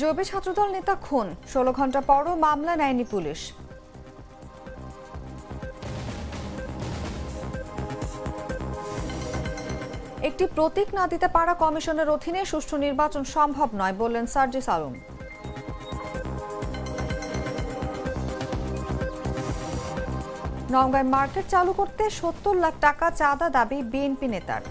জবি ছাত্রদল নেতা খুন। ষোলো ঘণ্টা পরও মামলা নেয়নি পুলিশ। একটি প্রতীক না দিতে পারা কমিশনের অধীনে সুষ্ঠু নির্বাচন সম্ভব নয়, বললেন সার্জিস আলম। নওগাঁয় মার্কেট চালু করতে সত্তর লাখ টাকা চাঁদা দাবি বিএনপি নেতার।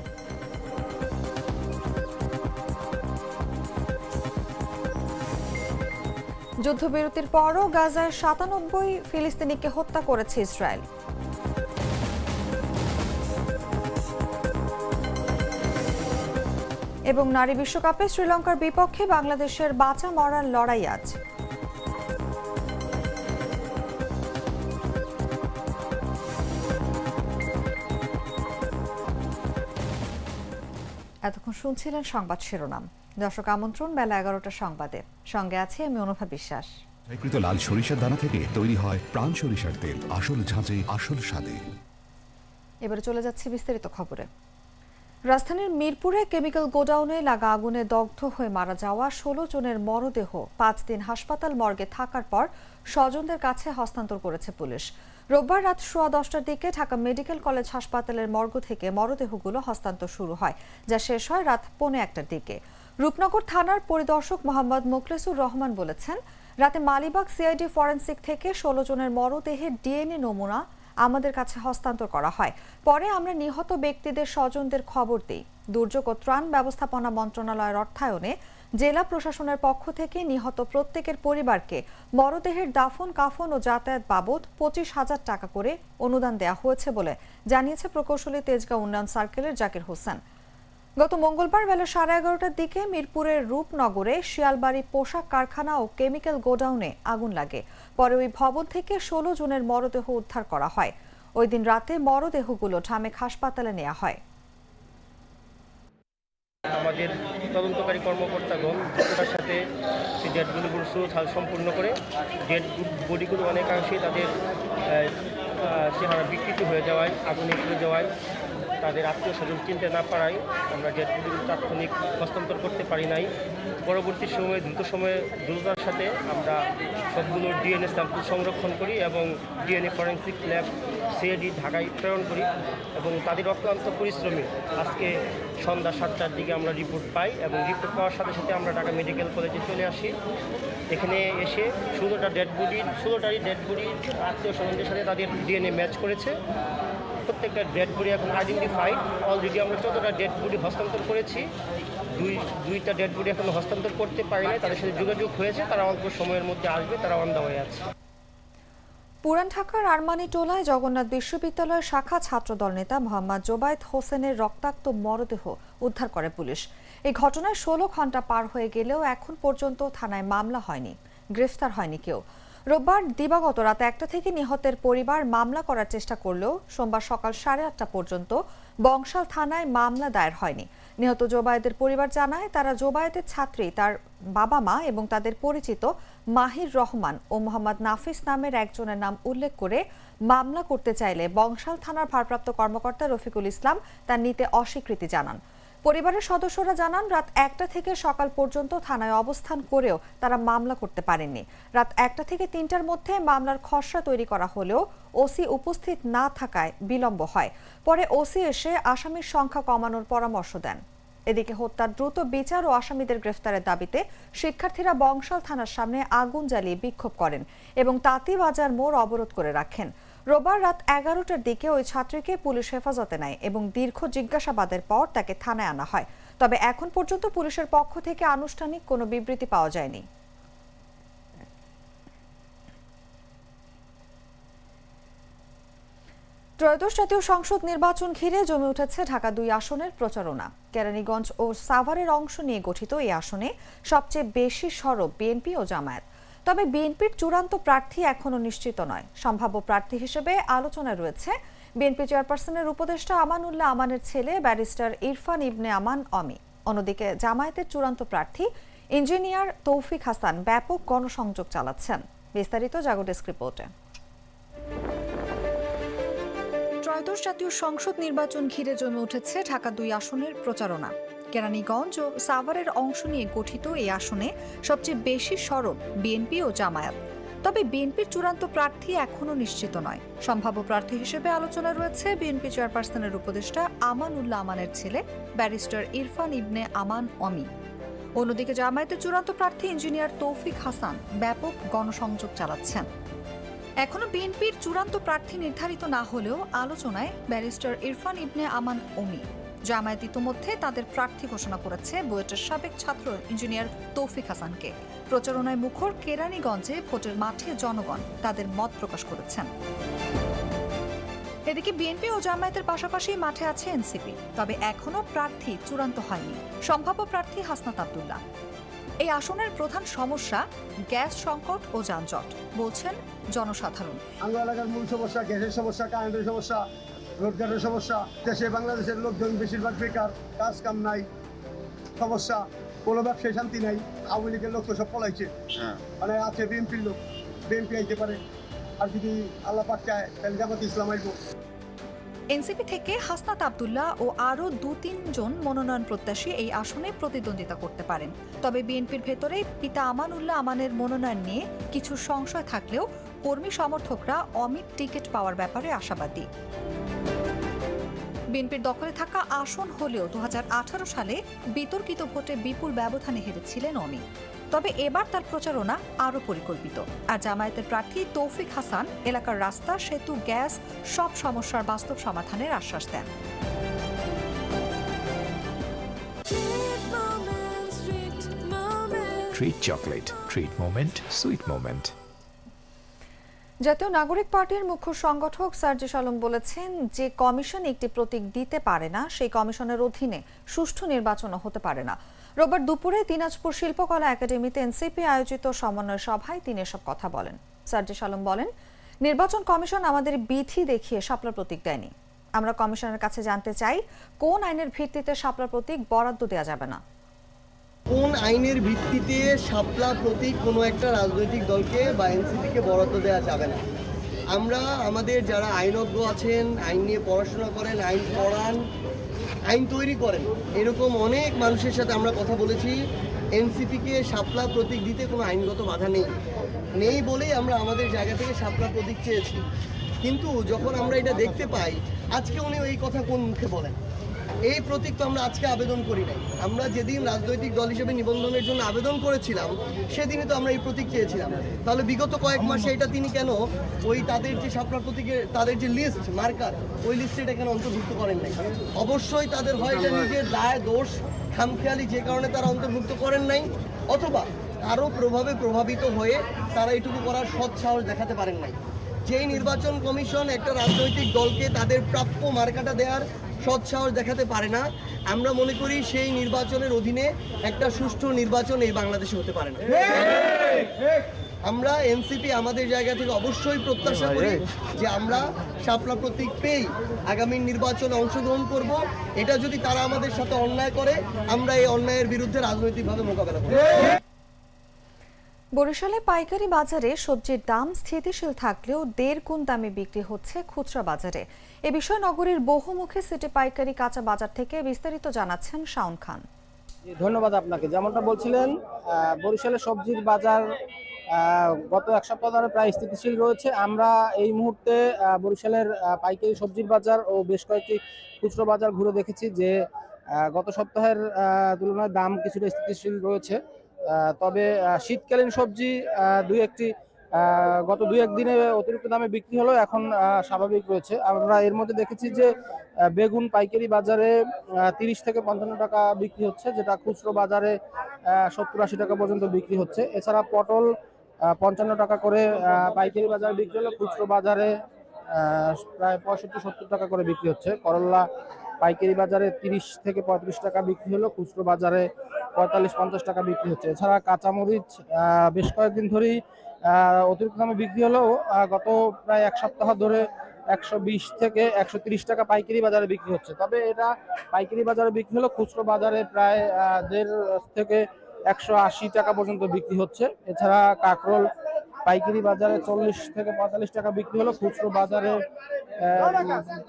যুদ্ধবিরতির পরও গাজার সাতানব্বই ফিলিস্তিনিকে হত্যা করেছে ইসরায়েল। এবং নারী বিশ্বকাপে শ্রীলঙ্কার বিপক্ষে বাংলাদেশের বাঁচা মরার লড়াই আজ। এতক্ষণ শুনছিলেন সংবাদ শিরোনাম। দর্শক আমন্ত্রণ বেলা এগারোটার সংবাদে। সঙ্গে আছে আমি অনুভা বিশ্বাস। কৃত লাল সরিষার দানা থেকে তৈরি হয় প্রাণ সরিষার তেল। আসল ঝাঁঝে আসল স্বাদে। এবারে চলে যাচ্ছি বিস্তারিত খবরে। রাজধানীর মিরপুরে কেমিক্যাল গোডাউনে লাগা আগুনে দগ্ধ হয়ে মারা যাওয়া ষোলো জনের মরদেহ। পাঁচ দিন হাসপাতাল মর্গে থাকার পর স্বজনদের কাছে হস্তান্তর করেছে পুলিশ। রোববার রাত সোয়া দশটার দিকে ঢাকা মেডিকেল কলেজ হাসপাতালের মর্গ থেকে মরদেহগুলো হস্তান্তর শুরু হয়, যা শেষ হয় রাত পৌনে একটার দিকে। রূপনগর থানার পরিদর্শক মোহাম্মদ মোখলেসুর রহমান বলেছেন, রাতে মালিবাগ সিআইডি ফরেন্সিক থেকে ষোলো জনের মরদেহের ডিএনএ নমুনা আমাদের কাছে হস্তান্তর করা হয়। পরে আমরা নিহত ব্যক্তিদের স্বজনদের খবর দিই। দুর্যোগ ও ত্রাণ ব্যবস্থাপনা মন্ত্রণালয়ের অর্থায়নে জেলা প্রশাসনের পক্ষ থেকে নিহত প্রত্যেকের পরিবারকে মরদেহের দাফন, কাফন ও যাতায়াত বাবদ পঁচিশ হাজার টাকা করে অনুদান দেওয়া হয়েছে বলে জানিয়েছে প্রকৌশলী তেজগাঁও উন্নয়ন সার্কেলের জাকির হোসেন। গত মঙ্গলবার বেলা সাড়ে এগারোটার দিকে মিরপুরের রূপনগরে শিয়ালবাড়ি পোশাক কারখানা ও কেমিক্যাল গোডাউনে আগুন লাগে। পরে ওই ভবন থেকে ষোলো জনের মরদেহ উদ্ধার করা হয়। ওই দিন রাতে মরদেহগুলো ঢামেক হাসপাতালে নেওয়া হয়। আমাদের তদন্তকারী কর্মকর্তাগণ দ্রুততার সাথে সেই ডেডগুলিগুলো সুরক্ষা সম্পূর্ণ করে ডেট বডিগুলো অনেকাংশেই তাদের চেহারা বিকৃত হয়ে যাওয়ায়, আগুনে পুড়ে যাওয়ায় তাদের আত্মীয় স্বজন চিনতে না পারায় আমরা ডেডগুলিগুলো তাৎক্ষণিক হস্তান্তর করতে পারি নাই। পরবর্তী সময়ে, দ্রুত সময়ে দ্রুততার সাথে আমরা সবগুলোর ডিএনএ স্যাম্পল সংরক্ষণ করি এবং ডিএনএ ফরেন্সিক ল্যাব সিএডি ঢাকায় প্রেরণ করি এবং তাদের অক্লান্ত পরিশ্রমে আজকে সন্ধ্যা সাতটার দিকে আমরা রিপোর্ট পাই এবং রিপোর্ট পাওয়ার সাথে সাথে আমরা ঢাকা মেডিকেল কলেজে চলে আসি। এখানে এসে ষোলোটা ডেড বডি ষোলোটারই ডেড বডি, আত্মীয় স্বজনদের সাথে তাদের ডিএনএ ম্যাচ করেছে। প্রত্যেকটা ডেড বডি এখন আইডেন্টিফাইড অলরেডি আমরা চোদ্দোটা ডেড বডি হস্তান্তর করেছি। দুই, দুইটা ডেড বডি এখনও হস্তান্তর করতে পারি নাই, তাদের সাথে যোগাযোগ হয়েছে, তারা অল্প সময়ের মধ্যে আসবে, তারা অন হয়ে আছে। পুরান ঢাকার আরমানি টোলায় জগন্নাথ বিশ্ববিদ্যালয়ের শাখা ছাত্রদল নেতা মোহাম্মদ জোবায়েদ হোসেনের রক্তাক্ত মরদেহ উদ্ধার করে পুলিশ। এই ঘটনায় ষোলো ঘণ্টা পার হয়ে গেলেও এখন পর্যন্ত থানায় মামলা হয়নি, গ্রেফতার হয়নি কেউ। রোববার দিবাগত রাত একটা থেকে নিহতের পরিবার মামলা করার চেষ্টা করলেও সোমবার সকাল সাড়ে আটটা পর্যন্ত বংশাল থানায় মামলা দায়ের হয়নি। নিহত জোবায়েদের পরিবার জানায়, তারা জোবায়েদের ছাত্রী, তার বাবা মা এবং তাদের পরিচিত মাহির রহমান ও মোহাম্মদ নাফিস নামের একজনের নাম উল্লেখ করে মামলা করতে চাইলে বংশাল থানার ভারপ্রাপ্ত কর্মকর্তা রফিকুল ইসলাম তা নিতে অস্বীকৃতি জানান। পরিবারের সদস্যরা জানান, রাত একটা থেকে সকাল পর্যন্ত থানায় অবস্থান করেও তারা মামলা করতে পারেননি। রাত একটা থেকে তিনটার মধ্যে মামলার খসড়া তৈরি করা হলেও ওসি উপস্থিত না থাকায় বিলম্ব হয়। পরে ওসি এসে আসামির সংখ্যা কমানোর পরামর্শ দেন। এদিকে হত্যার দ্রুত বিচার ও আসামিদের গ্রেফতারের দাবিতে শিক্ষার্থীরা বংশাল থানার সামনে আগুন জ্বালিয়ে বিক্ষোভ করেন এবং তাঁতিবাজার মোড় অবরোধ করে রাখেন। রোববার রাত এগারোটার দিকে ওই ছাত্রীকে পুলিশ হেফাজতে নেয় এবং দীর্ঘ জিজ্ঞাসাবাদের পর তাকে থানায় আনা হয়। তবে এখন পর্যন্ত পুলিশের পক্ষ থেকে আনুষ্ঠানিক কোনো বিবৃতি পাওয়া যায়নি। ত্রয়োদশ জাতীয় সংসদ নির্বাচন ঘিরে জমে উঠেছে ঢাকা দুই আসনের প্রচারণা। কেরানীগঞ্জ ও সাভারের অংশ নিয়ে গঠিত এই আসনে সবচেয়ে বেশি সরব বিএনপি ও জামায়াত। তবে বিএনপির চূড়ান্ত প্রার্থী এখনও নিশ্চিত নয়। সম্ভাব্য প্রার্থী হিসেবে আলোচনায় রয়েছে বিএনপি চেয়ারপারসনের উপদেষ্টা আমানুল্লাহ আমানের ছেলে ব্যারিস্টার ইরফান ইবনে আমান অমি। অন্যদিকে জামায়াতের চূড়ান্ত প্রার্থী ইঞ্জিনিয়ার তৌফিক হাসান ব্যাপক গণসংযোগ চালাচ্ছেন। বিস্তারিত জাগো ডেস্ক রিপোর্টে। ত্রয়োদশ জাতীয় সংসদ নির্বাচন ঘিরে জমে উঠেছে ঢাকা দুই আসনের প্রচারণা। কেরানীগঞ্জ ও সাভারের অংশ নিয়ে গঠিত এই আসনে সবচেয়ে বেশি সরব বিএনপি ও জামায়াত। তবে বিএনপির চূড়ান্ত প্রার্থী এখনও নিশ্চিত নয়। সম্ভাব্য প্রার্থী হিসেবে আলোচনা রয়েছে বিএনপি চেয়ারপারসনের উপদেষ্টা আমান উল্লাহ আমানের ছেলে ব্যারিস্টার ইরফান ইবনে আমান অমি। অন্যদিকে জামায়াতের চূড়ান্ত প্রার্থী ইঞ্জিনিয়ার তৌফিক হাসান ব্যাপক গণসংযোগ চালাচ্ছেন। এখনও বিএনপির চূড়ান্ত প্রার্থী নির্ধারিত না হলেও আলোচনায় ব্যারিস্টার ইরফান ইবনে আমান ওমি জামায়াত ইতোমধ্যে তাদের প্রার্থী ঘোষণা করেছে বুয়েটের সাবেক ছাত্র ইঞ্জিনিয়ার তৌফিক হাসানকে। প্রচারণায় মুখর কেরানীগঞ্জে ভোটের মাঠে জনগণ তাদের মত প্রকাশ করেছেন। এদিকে বিএনপি ও জামায়াতের পাশাপাশি মাঠে আছে এনসিপি, তবে এখনও প্রার্থী চূড়ান্ত হয়নি। সম্ভাব্য প্রার্থী হাসনাত আবদুল্লাহ। এই আসনের প্রধান সমস্যা গ্যাস সংকট ও যানজট, বলছেন জনসাধারণ। আঙ্গ এলাকার মূল সমস্যা, গ্যাসের সমস্যা, কারেন্টের সমস্যা রোজগারের সমস্যা। দেশে বাংলাদেশের লোকজন বেশিরভাগ বেকার কাজ কাম নাই সমস্যা। কোনো ব্যবসায় শান্তি নাই আওয়ামী লীগের লোক তো সব পলাইছে। মানে আছে বিএনপির লোক বিএনপি আইতে পারে। আর যদি আল্লাহ পাক চায় তাহলে জামাত ইসলাম আইব। এনসিপি থেকে হাসনাত আবদুল্লাহ ও আরও দু তিনজন মনোনয়ন প্রত্যাশী এই আসনে প্রতিদ্বন্দ্বিতা করতে পারেন। তবে বিএনপির ভেতরে পিতা আমানুল্লাহ আমানের মনোনয়ন নিয়ে কিছু সংশয় থাকলেও কর্মী সমর্থকরা অমিত টিকিট পাওয়ার ব্যাপারে আশাবাদী বিএনপির দখলে থাকা আসন হলেও দু হাজার আঠারো সালে বিতর্কিত ভোটে বিপুল ব্যবধানে হেরেছিলেন অমিত তবে এবার তার প্রচারণা আরও পরিকল্পিত আর জামায়াতের প্রার্থী তৌফিক হাসান এলাকার রাস্তা, সেতু, গ্যাস সব সমস্যার বাস্তব সমাধানের আশ্বাস দেন Treat chocolate. Treat moment. Sweet moment. জাতীয় নাগরিক পার্টির মুখ্য সংগঠক সার্জিস আলম বলেছেন, যে কমিশন একটি প্রতীক দিতে পারে না, সেই কমিশনের অধীনে সুষ্ঠু নির্বাচনও হতে পারে না। রোববার দুপুরে দিনাজপুর শিল্পকলা একাডেমিতে এনসিপি আয়োজিত সমন্বয় সভায় তিনি এসব কথা বলেন। সার্জিস আলম বলেন, নির্বাচন কমিশন আমাদের বিধি দেখিয়ে শাপলা প্রতীক দেয়নি। আমরা কমিশনের কাছে জানতে চাই, কোন আইনের ভিত্তিতে শাপলা প্রতীক বরাদ্দ দেওয়া যাবে না। কোন আইনের ভিত্তিতে শাপলা প্রতীক কোনো একটা রাজনৈতিক দলকে বা এনসিপিকে বরাদ্দ দেওয়া যাবে না? আমরা, আমাদের যারা আইনজ্ঞ আছেন, আইন নিয়ে পড়াশোনা করেন, আইন পড়ান, আইন তৈরি করেন, এরকম অনেক মানুষের সাথে আমরা কথা বলেছি। এনসিপিকে শাপলা প্রতীক দিতে কোনো আইনগত বাধা নেই। নেই বলেই আমরা আমাদের জায়গা থেকে শাপলা প্রতীক চেয়েছি। কিন্তু যখন আমরা এটা দেখতে পাই, আজকে উনি এই কথা কোন মুখে বলেন? এই প্রতীক তো আমরা আজকে আবেদন করি নাই। আমরা যেদিন রাজনৈতিক দল হিসেবে নিবন্ধনের জন্য আবেদন করেছিলাম, সেদিনই তো আমরা এই প্রতীক চেয়েছিলাম। তাহলে বিগত কয়েক মাসে এটা তিনি কেন ওই তাদের যে সাপলা প্রতীকের, তাদের যে লিস্ট মার্কার ওই লিস্টে এটা কেন অন্তর্ভুক্ত করেন নাই? অবশ্যই তাদের হয় এটা নিজের দায়, দোষ, খামখেয়ালি যে কারণে তারা অন্তর্ভুক্ত করেন নাই, অথবা কারও প্রভাবে প্রভাবিত হয়ে তারা এটুকু করার সৎ সাহস দেখাতে পারেন নাই। যেই নির্বাচন কমিশন একটা রাজনৈতিক দলকে তাদের প্রাপ্য মার্কাটা দেওয়ার সৎসাহস দেখাতে পারে না। আমরা মনে করি সেই নির্বাচনের অধীনে একটা সুষ্ঠু নির্বাচন এই বাংলাদেশে হতে পারে না। আমরা এনসিপি আমাদের জায়গা থেকে অবশ্যই প্রত্যাশা করি যে আমরা শাপলা প্রতীক পেয়েই আগামী নির্বাচনে অংশগ্রহণ করব। এটা যদি তারা আমাদের সাথে অন্যায় করে, আমরা এই অন্যায়ের বিরুদ্ধে রাজনৈতিকভাবে মোকাবেলা করব। বরিশালে পাইকারি বাজারে সবজির দাম স্থিতিশীল থাকলেও দেড় গুণ দামে বিক্রি হচ্ছে খুচরা বাজারে। এ বিষয়ে নগরীর বহুমুখী সিটি পাইকারি কাঁচা বাজার থেকে বিস্তারিত জানাচ্ছেন শাওন খান। ধন্যবাদ আপনাকে। যেমনটা বলছিলেন আহ, বরিশালের সবজির বাজার গত এক সপ্তাহ ধরে প্রায় স্থিতিশীল রয়েছে। আমরা এই মুহূর্তে বরিশালের পাইকারি সবজির বাজার ও বেশ কয়েকটি খুচরো বাজার ঘুরে দেখেছি যে গত সপ্তাহের তুলনায় দাম কিছুটা স্থিতিশীল রয়েছে। তবে শীতকালীন সবজি দুই একটি গত দুই একদিনে অতিরিক্ত দামে বিক্রি হলেও এখন স্বাভাবিক রয়েছে। আমরা এর মধ্যে দেখেছি যে বেগুন পাইকারি বাজারে তিরিশ থেকে পঞ্চান্ন টাকা বিক্রি হচ্ছে, যেটা খুচরো বাজারে সত্তর আশি টাকা পর্যন্ত বিক্রি হচ্ছে। এছাড়া পটল পঞ্চান্ন টাকা করে পাইকারি বাজারে বিক্রি হলো, খুচরো বাজারে প্রায় পঁয়ষট্টি সত্তর টাকা করে বিক্রি হচ্ছে। করলা পাইকারি বাজারে তিরিশ থেকে পঁয়ত্রিশ টাকা বিক্রি হলো, খুচরো বাজারে পঁয়তাল্লিশ পঞ্চাশ টাকা বিক্রি হচ্ছে। এছাড়া কাঁচামরিচ বেশ কয়েকদিন ধরেই অতিরিক্ত দামে বিক্রি হলেও গত প্রায় এক সপ্তাহ ধরে একশো বিশ থেকে একশো তিরিশ টাকা পাইকারি বাজারে বিক্রি হচ্ছে। তবে এটা পাইকারি বাজারে বিক্রি হলো খুচরো বাজারে প্রায় দেড় থেকে একশো আশি টাকা পর্যন্ত বিক্রি হচ্ছে। এছাড়া কাঁকরোল পাইকারি বাজারে চল্লিশ থেকে পঁয়তাল্লিশ টাকা বিক্রি হলো খুচরো বাজারে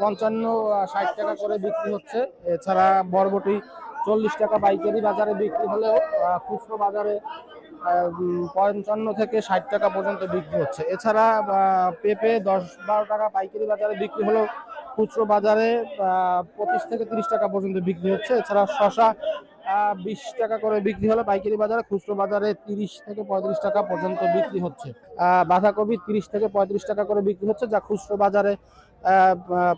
পঞ্চান্ন, ষাট টাকা করে বিক্রি হচ্ছে। এছাড়া বরবটি চল্লিশ টাকা পাইকারি বাজারে বিক্রি হলেও খুচরো বাজারে পঞ্চান্ন থেকে ষাট টাকা পর্যন্ত বিক্রি হচ্ছে। এছাড়া পেপে দশ বারো টাকা পাইকারি বাজারে বিক্রি হলেও খুচরো বাজারে পঁচিশ থেকে তিরিশ টাকা পর্যন্ত বিক্রি হচ্ছে। এছাড়া শশা বিশ টাকা করে বিক্রি হলে পাইকারি বাজারে, খুচরো বাজারে তিরিশ থেকে পঁয়ত্রিশ টাকা পর্যন্ত বিক্রি হচ্ছে। বাঁধাকপি তিরিশ থেকে পঁয়ত্রিশ টাকা করে বিক্রি হচ্ছে, যা খুচরো বাজারে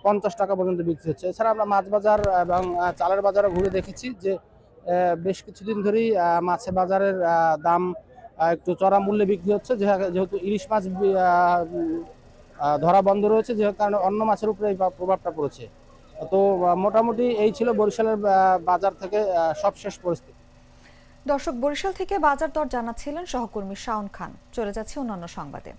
পঞ্চাশ টাকা পর্যন্ত বিক্রি হচ্ছে। এছাড়া আমরা মাছ বাজার এবং চালের বাজারে ঘুরে দেখেছি যে বেশ কিছুদিন ধরেই মাছের বাজারের দাম একটু চড়া মূল্যে বিক্রি হচ্ছে যেহেতু ইলিশ মাছ ধরা বন্ধ রয়েছে, যে কারণে অন্য মাছের উপরে এই প্রভাবটা পড়েছে। তো মোটামুটি এই ছিল বরিশালের বাজার থেকে সবশেষ পরিস্থিতি। দর্শক, বরিশাল থেকে বাজার দর জানাচ্ছিলেন সহকর্মী শাওন খান। চলে যাচ্ছে অন্যান্য সংবাদে।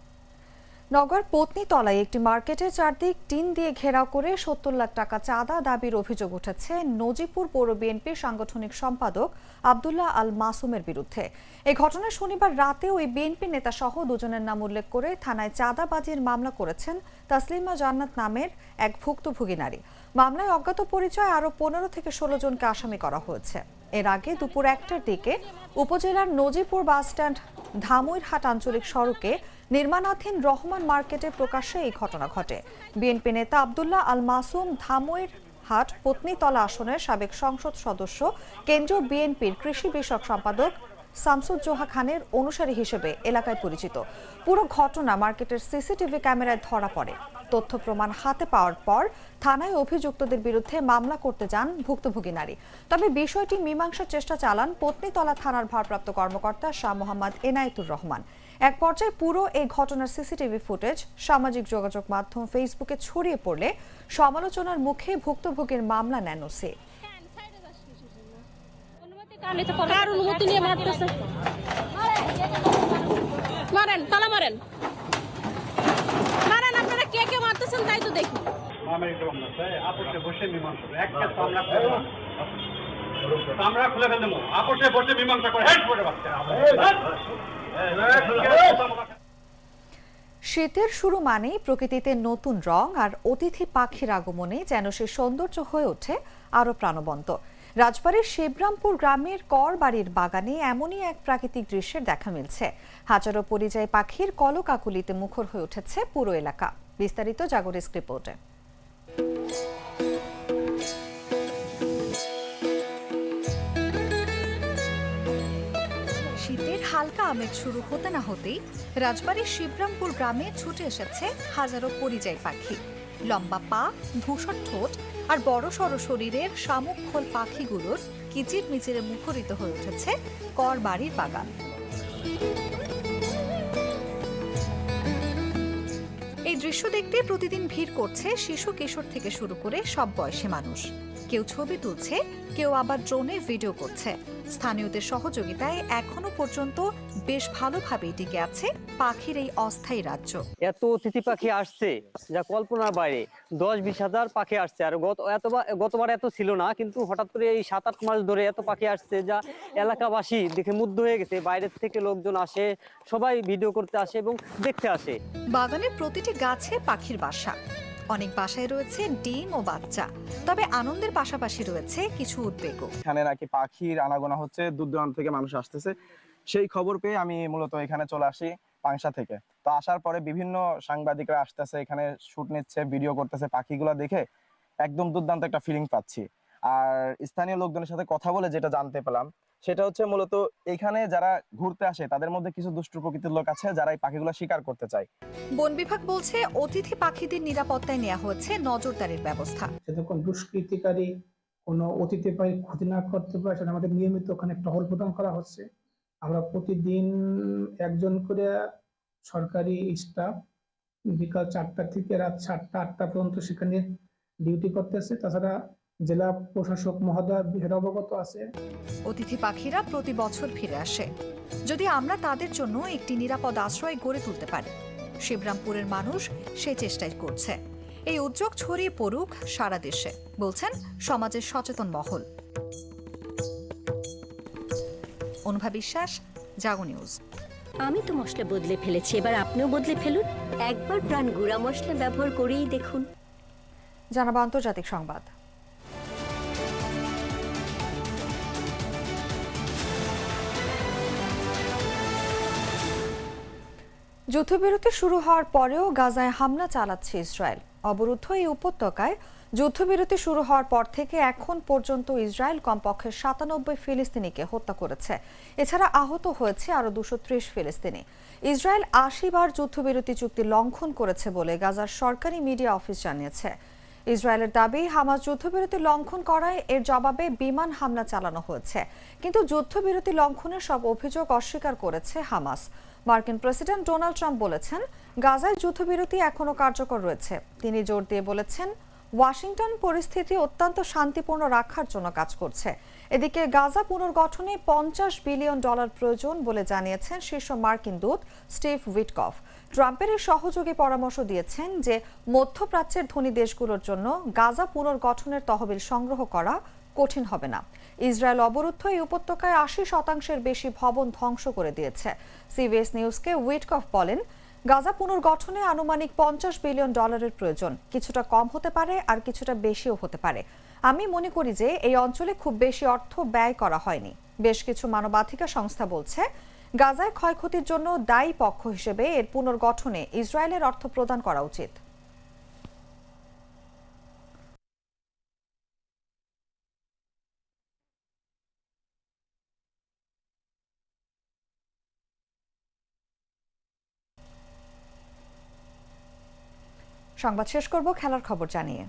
নগর পত্নী তলায় একটি মার্কেটের চারদিক টিন দিয়ে ঘেরাও করে সত্তর লাখ টাকা চাঁদা দাবির অভিযোগ উঠেছে নজিপুর পৌর বিএনপির সাংগঠনিক সম্পাদক আবদুল্লাহ আল মাসুমের বিরুদ্ধে। এই ঘটনায় শনিবার রাতে ওই বিএনপি নেতা সহ দুজনের নাম উল্লেখ করে থানায় চাঁদাবাজির মামলা করেছেন তাসলিমা জান্নাত নামের এক ভুক্তভোগী নারী। মামলায় অজ্ঞাত পরিচয় আরও পনেরো থেকে ষোলো জনকে আসামি করা হয়েছে। এর আগে দুপুর একটার দিকে উপজেলার নজিপুর বাসস্ট্যান্ড ধামইরহাট আঞ্চলিক সড়কে নির্মাণাধীন রহমান মার্কেটে প্রকাশ্যে এই ঘটনা ঘটে। বিএনপি নেতা আবদুল্লাহ আল মাসুম ধামইর হাট পত্নীতলা আসনের সাবেক সংসদ সদস্য, কেন্দ্রীয় বিএনপির কৃষি বিষয়ক সম্পাদক শামসুজ্জোহা খানের অনুসারী হিসেবে এলাকায় পরিচিত। পুরো ঘটনা মার্কেটের সিসিটিভি ক্যামেরায় ধরা পড়ে। তথ্য প্রমাণ হাতে পাওয়ার পর থানায় অভিযুক্তদের বিরুদ্ধে মামলা করতে যান ভুক্তভোগী নারী। তবে বিষয়টি মীমাংসার চেষ্টা চালান পত্নীতলা থানার ভারপ্রাপ্ত কর্মকর্তা শাহ মোহাম্মদ এনায়েতুর রহমান। এক পর্যায়ে পুরো এই ঘটনার সিসিটিভি ফুটেজ, সামাজিক যোগাযোগ মাধ্যম ফেসবুকে ছড়িয়ে পড়লে সমালোচনার মুখে ভুক্তভোগীর মামলা নেন ওসি। শীতের শুরু মানেই প্রকৃতিতে নতুন রং আর অতিথি পাখির আগমনে যেন সে সৌন্দর্য হয়ে ওঠে আরও প্রাণবন্ত। রাজবাড়ির শিবরামপুর গ্রামের কর বাড়ির বাগানে এমনই এক প্রাকৃতিক দৃশ্যের দেখা মিলছে। হাজারো পরিযায়ী পাখির কলকাকুলিতে মুখর হয়ে উঠেছে পুরো এলাকা। বিস্তারিত জাগরিস রিপোর্টে। শীতের হালকা আমেজ শুরু হতে না হতেই রাজবাড়ির শিবরামপুর গ্রামে ছুটে এসেছে হাজারো পরিযায়ী পাখি। লম্বা পা, ধূসর ঠোঁট আর বড় সড় শরীরের শামুক খোল পাখিগুলোর কিচির মিচিরে মুখরিত হয়ে উঠেছে কর বাড়ির বাগান। এই দৃশ্য দেখতে প্রতিদিন ভিড় করছে শিশু কিশোর থেকে শুরু করে সব বয়সী মানুষ। কেউ ছবি তুলছে, কেউ আবার ড্রোনে ভিডিও করছে। স্থানীয়দের সহযোগিতায় এখনও পর্যন্ত বেশ ভালোভাবে টিকে আছে পাখির এই অস্থায়ী রাজ্য। এত অতিথি পাখি আসছে যা কল্পনার বাইরে। দশ বিশ হাজার পাখি আসছে আর গত এতবার গতবার এত ছিল না কিন্তু হঠাৎ করে এই সাত আট মাস ধরে এত পাখি আসছে যা এলাকাবাসী দেখে মুগ্ধ হয়ে গেছে। বাইরের থেকে লোকজন আসে সবাই ভিডিও করতে আসে এবং দেখতে আসে। বাগানের প্রতিটি গাছে পাখির বাসা। অনেক বাসায় রয়েছে ডিম ও বাচ্চা, তবে আনন্দের পাশাপাশি রয়েছে কিছু উদ্বেগও। এখানে নাকি পাখির আনাগোনা হচ্ছে, দূর দূরান্ত থেকে মানুষ আসতেছে। সেই খবর পেয়ে আমি মূলত এখানে চলে আসি পাংশা থেকে। তো আসার পরে বিভিন্ন সাংবাদিকরা আসতেছে, এখানে শুট নিচ্ছে, ভিডিও করতেছে পাখিগুলো দেখে একদম দুর্দান্ত একটা ফিলিং পাচ্ছি। আর স্থানীয় লোকজনের সাথে কথা বলে যেটা জানতে পেলাম সেটা হচ্ছে মূলত এখানে যারা ঘুরতে আসে তাদের মধ্যে কিছু দুষ্টু প্রকৃতির লোক আছে যারা এই পাখিগুলো শিকার করতে চায়। বন বিভাগ বলছে অতিথি পাখিদের নিরাপত্তায় নেওয়া হয়েছে নজরদারির ব্যবস্থা। যাতে কোনো দুষ্কৃতিকারী কোনো অতিথি পাই ক্ষতি না করতে পারে সেটা আমাদের নিয়মিত ওখানে টহল প্রদান করা হচ্ছে। আমরা প্রতিদিন একজন করে সরকারি স্টাফ বিকাল চারটা থেকে রাত সাতটা আটটা পর্যন্ত সেখানে ডিউটি করতেছে। তাছাড়া জেলা প্রশাসক মহোদয় অবগত আছে। অতিথি পাখিরা প্রতি বছর ফিরে আসে। যদি আমরা তাদের জন্য একটি নিরাপদ আশ্রয় গড়ে তুলতে পারি শিবরামপুরের মানুষ সে চেষ্টাই করছে। এই উদ্যোগ ছড়িয়ে পড়ুক সারা দেশে বলছেন সমাজের সচেতন মহল। অনুভা বিশ্বাস জাগো নিউজ। আমি তো মশলা বদলে ফেলেছি এবার আপনিও বদলে ফেলুন। একবার প্রাণ গুঁড়া মশলা ব্যবহার করেই দেখুন। জানাব আন্তর্জাতিক সংবাদ। যুদ্ধবিরতি শুরু হওয়ার পরেও গাজায় হামলা চালাচ্ছে ইসরায়েল। অবরুদ্ধ এই উপত্যকায় যুদ্ধবিরতি শুরু হওয়ার পর থেকে এখন পর্যন্ত ইসরায়েল কমপক্ষে সাতানব্বই ফিলিস্তিনিকে হত্যা করেছে। এছাড়া আহত হয়েছে আরও দুশো ত্রিশ ফিলিস্তিনি। ইসরায়েল আশি বার যুদ্ধবিরতি চুক্তি লঙ্ঘন করেছে বলে গাজার সরকারি মিডিয়া অফিস জানিয়েছে। ইসরায়েলের দাবি, হামাস যুদ্ধবিরতি লঙ্ঘন করায় এর জবাবে বিমান হামলা চালানো হয়েছে। কিন্তু যুদ্ধবিরতি লঙ্ঘনের সব অভিযোগ অস্বীকার করেছে হামাস। মার্কিন প্রেসিডেন্ট ডোনাল্ড ট্রাম্প বলেছেন, গাজায় যুদ্ধবিরতি এখনও কার্যকর রয়েছে। তিনি জোর দিয়ে বলেছেন, ওয়াশিংটন পরিস্থিতি অত্যন্ত শান্তিপূর্ণ রাখার জন্য কাজ করছে। এদিকে গাজা পুনর্গঠনে পঞ্চাশ বিলিয়ন ডলার প্রয়োজন বলে জানিয়েছেন শীর্ষ মার্কিন দূত স্টিভ উইটকফ। ট্রাম্পের সহযোগী পরামর্শ দিয়েছেন যে, মধ্যপ্রাচ্যের ধনী দেশগুলোর জন্য গাজা পুনর্গঠনের তহবিল সংগ্রহ করা কঠিন হবে না। ইসরায়েল অবরুদ্ধ এই উপত্যকায় আশি শতাংশের বেশি ভবন ধ্বংস করে দিয়েছে। সিবিএস নিউজকে উইটকফ বলেন, গাজা পুনর্গঠনে আনুমানিক পঞ্চাশ বিলিয়ন ডলারের প্রয়োজন। কিছুটা কম হতে পারে আর কিছুটা বেশিও হতে পারে। আমি মনে করি যে এই অঞ্চলে খুব বেশি অর্থ ব্যয় করা হয়নি। বেশ কিছু মানবাধিকার সংস্থা বলছে, গাজায় ক্ষয়ক্ষতির জন্য দায়ী পক্ষ হিসেবে এর পুনর্গঠনে ইসরায়েলের অর্থ প্রদান করা উচিত। সংবাদ শেষ করব, খেলার খবর জানিয়ে।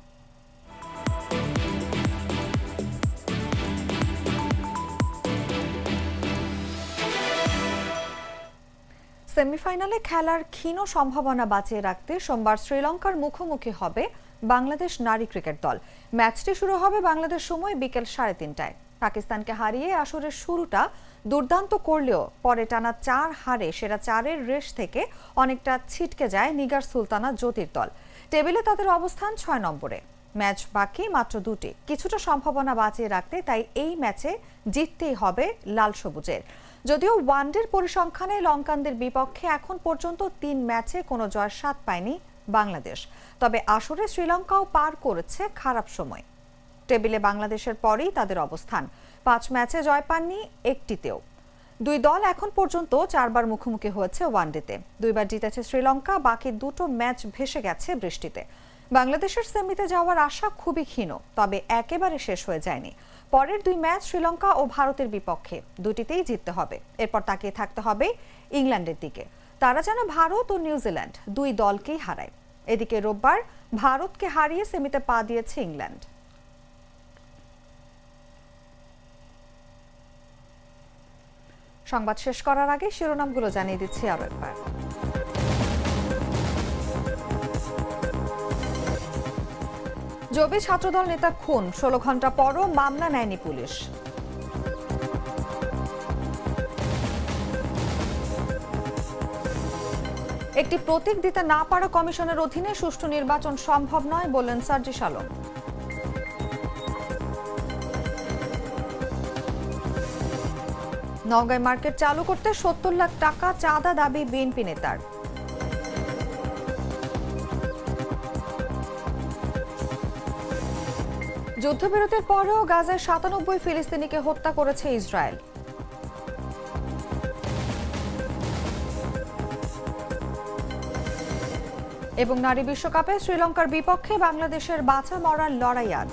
সেমিফাইনালে খেলার ক্ষীণ সম্ভাবনা বাঁচিয়ে রাখতে সোমবার শ্রীলঙ্কার মুখোমুখি হবে বাংলাদেশ নারী ক্রিকেট দল। ম্যাচটি শুরু হবে বাংলাদেশ সময় বিকেল সাড়ে তিনটায়। পাকিস্তানকে হারিয়ে আসরের শুরুটা দুর্দান্ত করলেও পরে টানা চার হারে সেরা চারের রেশ থেকে অনেকটা ছিটকে যায় নিগার সুলতানা জ্যোতির দল। টেবিলে তাদের অবস্থান ছয় নম্বরে। ম্যাচ বাকি মাত্র দুটি। কিছুটা সম্ভাবনা বাঁচিয়ে রাখতে তাই এই ম্যাচে জিততেই হবে লাল সবুজের। যদিও ওয়ানডের পরিসংখ্যানে লঙ্কানদের বিপক্ষে এখন পর্যন্ত তিন ম্যাচে কোনো জয়ের স্বাদ পায়নি বাংলাদেশ। তবে আসরে শ্রীলঙ্কাও পার করেছে খারাপ সময়। টেবিলে বাংলাদেশের পরেই তাদের অবস্থান। পাঁচ ম্যাচে জয় পাননি একটিতেও। দুই দল এখন পর্যন্ত চারবার মুখোমুখি হয়েছে ওয়ানডেতে। দুইবার জিতেছে শ্রীলঙ্কা, বাকি দুটো ম্যাচ ভেসে গেছে বৃষ্টিতে। বাংলাদেশের সেমিতে যাওয়ার আশা খুবই ক্ষীণ, তবে একেবারে শেষ হয়ে যায়নি। পরের দুই ম্যাচ শ্রীলঙ্কা ও ভারতের বিপক্ষে, দুটিতেই জিততে হবে। এরপর তাকিয়ে থাকতে হবে ইংল্যান্ডের দিকে। তারা যেন ভারত ও নিউজিল্যান্ড দুই দলকেই হারায়। এদিকে রোববার ভারতকে হারিয়ে সেমিতে পা দিয়েছে ইংল্যান্ড। সংবাদ শেষ করার আগে শিরোনামগুলো জানিয়ে দিচ্ছি আরও একবার। জবি ছাত্রদল নেতা খুন, ষোলো ঘণ্টা পরও মামলা নেয়নি পুলিশ। একটি প্রতীক দিতে না পারা কমিশনের অধীনে সুষ্ঠু নির্বাচন সম্ভব নয় বললেন সার্জিস আলম। নওগাঁয় মার্কেট চালু করতে সত্তর লাখ টাকা চাঁদা দাবি বিএনপি নেতার। যুদ্ধবিরতির পরেও গাজায় সাতানব্বই ফিলিস্তিনিকে হত্যা করেছে ইসরায়েল। এবং নারী বিশ্বকাপে শ্রীলঙ্কার বিপক্ষে বাংলাদেশের বাঁচা মরার লড়াই আজ।